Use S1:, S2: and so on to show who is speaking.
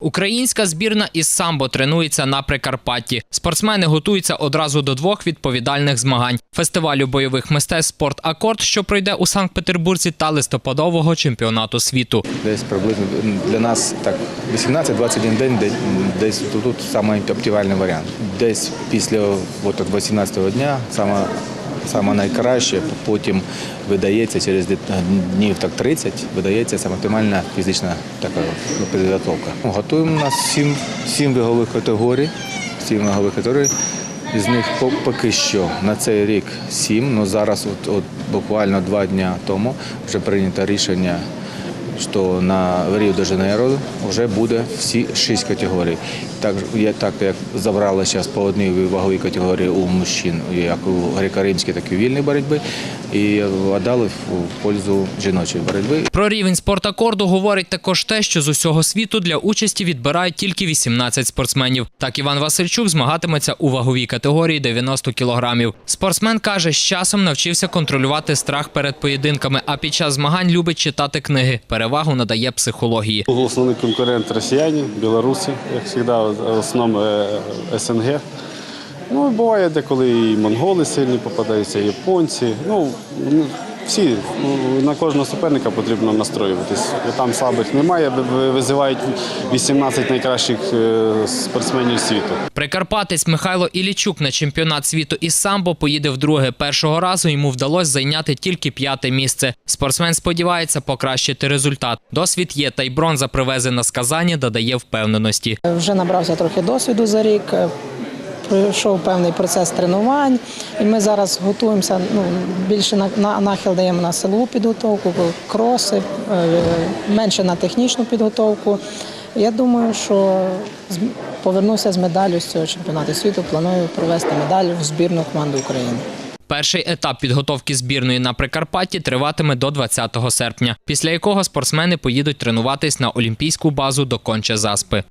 S1: Українська збірна із самбо тренується на Прикарпатті. Спортсмени готуються одразу до двох відповідальних змагань: фестивалю бойових мистецтв Спорт Акорд, що пройде у Санкт-Петербурзі, та листопадового чемпіонату світу.
S2: Десь приблизно для нас так 18-21 день, десь тут, саме оптимальний варіант. Десь після 18-го дня саме, саме найкраще, потім видається через днів так 30, видається саме максимальна фізична така ну, підготовка. Ну, Готуємо нас сім, сім вагових категорій. Сім вагових категорій. Із них поки що на цей рік сім. Ну зараз, от, от буквально два дні тому, вже прийнято рішення, що на Ріо де Жанейро вже буде всі шість категорій. Так, так як забрали зараз по одній ваговій категорії у мужчин, як у греко-римській, так і вільній боротьби, і віддали в пользу жіночої боротьби.
S1: Про рівень спортакорду говорить також те, що з усього світу для участі відбирають тільки 18 спортсменів. Так Іван Васильчук змагатиметься у ваговій категорії 90 кілограмів. Спортсмен каже, з часом навчився контролювати страх перед поєдинками, а під час змагань любить читати книги. Перевагу надає психології.
S3: Основний конкурент росіяни, білоруси, як завжди, в основному е, СНГ. Ну, буває деколи і монголи сильні попадаються, і японці. Ну, ну, всі, ну, на кожного суперника потрібно настроюватись. Там слабих немає, ви- ви- визивають 18 найкращих е, спортсменів світу.
S1: Прикарпатець Михайло Ілічук на чемпіонат світу із самбо поїде вдруге. Першого разу йому вдалося зайняти тільки п'яте місце. Спортсмен сподівається покращити результат. Досвід є, та й бронза привезена з Казані додає впевненості.
S4: Вже набрався трохи досвіду за рік. Пройшов певний процес тренувань, і ми зараз готуємося. Ну більше на, на нахил даємо на силову підготовку, кроси, е, менше на технічну підготовку. Я думаю, що повернуся з медаллю з цього чемпіонату світу. Планую провести медаль в збірну команду України.
S1: Перший етап підготовки збірної на Прикарпатті триватиме до 20 серпня, після якого спортсмени поїдуть тренуватись на олімпійську базу до Конча Заспи.